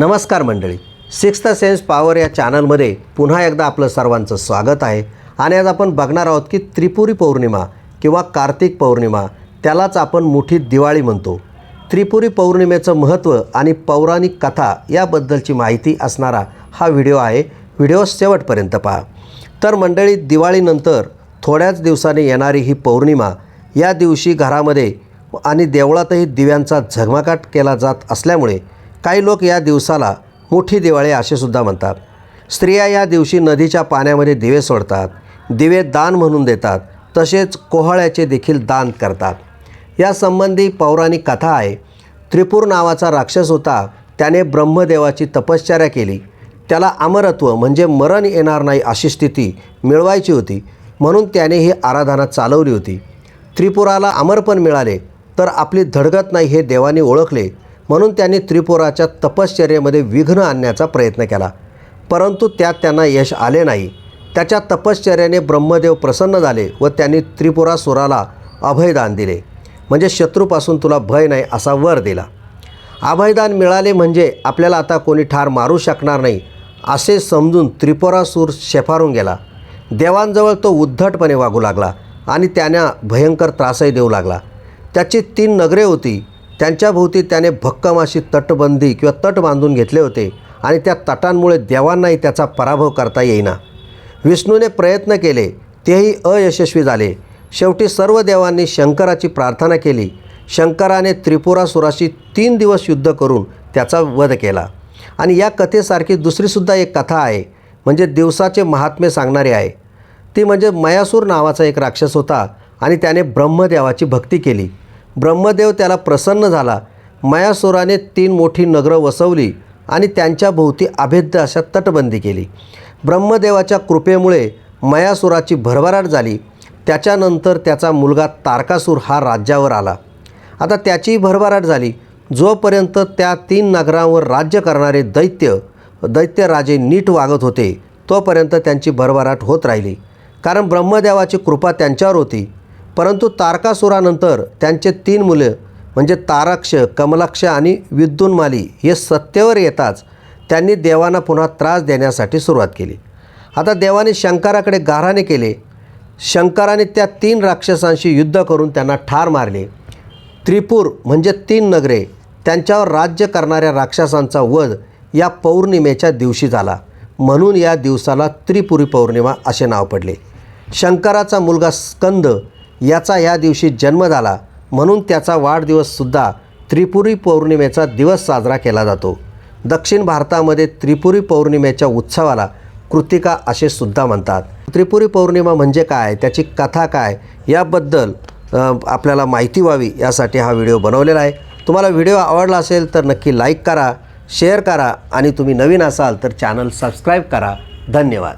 नमस्कार मंडळी. Sixth sense power या चॅनलमध्ये पुन्हा एकदा आपलं सर्वांचं स्वागत आहे. आणि आज आपण बघणार आहोत की त्रिपुरी पौर्णिमा किंवा कार्तिक पौर्णिमा त्यालाच आपण मोठी दिवाळी म्हणतो. त्रिपुरी पौर्णिमेचं महत्त्व आणि पौराणिक कथा याबद्दलची माहिती असणारा हा व्हिडिओ आहे. व्हिडिओ शेवटपर्यंत पहा. तर मंडळी दिवाळीनंतर थोड्याच दिवसांनी येणारी ही पौर्णिमा या दिवशी घरामध्ये आणि देवळातही दिव्यांचा झगमगाट केला जात असल्यामुळे काही लोक या दिवसाला मोठी दिवाळी असे सुद्धा म्हणतात. स्त्रिया या दिवशी नदीच्या पाण्यामध्ये दिवे सोडतात दिवे दान म्हणून देतात तसेच कोहळ्याचे देखील दान करतात. यासंबंधी पौराणिक कथा आहे. त्रिपूर नावाचा राक्षस होता त्याने ब्रह्मदेवाची तपश्चर्या केली. त्याला अमरत्व म्हणजे मरण येणार नाही अशी स्थिती मिळवायची होती म्हणून त्याने ही आराधना चालवली होती. त्रिपुराला अमरपण मिळाले तर आपली धडगत नाही हे देवाने ओळखले. म्हणून त्यांनी त्रिपुराच्या तपश्चर्येमध्ये विघ्न आणण्याचा प्रयत्न केला. परंतु त्यात त्यांना यश आले नाही. त्याच्या तपश्चर्याने ब्रह्मदेव प्रसन्न झाले व त्यांनी त्रिपुरासुराला अभयदान दिले. म्हणजे शत्रूपासून तुला भय नाही असा वर दिला. अभयदान मिळाले म्हणजे आपल्याला आता कोणी ठार मारू शकणार नाही असे समजून त्रिपुरासूर शेफारून गेला. देवांजवळ तो उद्धटपणे वागू लागला आणि त्यांना भयंकर त्रासही देऊ लागला. त्याची तीन नगरे होती. त्यांच्याभोवती त्याने भक्कम अशी तटबंदी किंवा तट बांधून घेतले होते आणि त्या तटांमुळे देवांनाही त्याचा पराभव करता येईना. विष्णूने प्रयत्न केले तेही अयशस्वी झाले. शेवटी सर्व देवांनी शंकराची प्रार्थना केली. शंकराने त्रिपुरासुराशी तीन दिवस युद्ध करून त्याचा वध केला. आणि या कथेसारखी दुसरीसुद्धा एक कथा आहे म्हणजे दिवसाचे महात्म्य सांगणारी आहे. ती म्हणजे मयासूर नावाचा एक राक्षस होता आणि त्याने ब्रह्मदेवाची भक्ती केली. ब्रह्मदेव त्याला प्रसन्न झाला. मयासुराने तीन मोठी नगरं वसवली आणि त्यांच्या भोवती अभेद्य अशा तटबंदी केली. ब्रह्मदेवाच्या कृपेमुळे मयासुराची भरभराट झाली. त्याच्यानंतर त्याचा मुलगा तारकासूर हा राज्यावर आला. आता त्याचीही भरभराट झाली. जोपर्यंत त्या तीन नगरांवर राज्य करणारे दैत्य दैत्यराजे नीट वागत होते तोपर्यंत त्यांची भरभराट होत राहिली. कारण ब्रह्मदेवाची कृपा त्यांच्यावर होती. परंतु तारकासुरानंतर त्यांचे तीन मुलं म्हणजे ताराक्ष कमलाक्ष आणि विद्युन्माली हे सत्तेवर येताच त्यांनी देवांना पुन्हा त्रास देण्यासाठी सुरुवात केली. आता देवाने शंकराकडे गाराणे केले. शंकराने त्या तीन राक्षसांशी युद्ध करून त्यांना ठार मारले. त्रिपूर म्हणजे तीन नगरे त्यांच्यावर राज्य करणाऱ्या राक्षसांचा वध या पौर्णिमेच्या दिवशी झाला. म्हणून या दिवसाला त्रिपुरी पौर्णिमा असे नाव पडले. शंकराचा मुलगा स्कंद याचा या दिवशी जन्म झाला. म्हणून त्याचा वाढदिवससुद्धा त्रिपुरी पौर्णिमेचा दिवस साजरा केला जातो. दक्षिण भारतामध्ये त्रिपुरी पौर्णिमेच्या उत्सवाला कृतिका असे सुद्धा म्हणतात. त्रिपुरी पौर्णिमा म्हणजे काय? त्याची कथा काय? याबद्दल आपल्याला माहिती व्हावी यासाठी हा व्हिडिओ बनवलेला आहे. तुम्हाला व्हिडिओ आवडला असेल तर नक्की लाईक करा शेअर करा आणि तुम्ही नवीन असाल तर चॅनल सबस्क्राईब करा. धन्यवाद.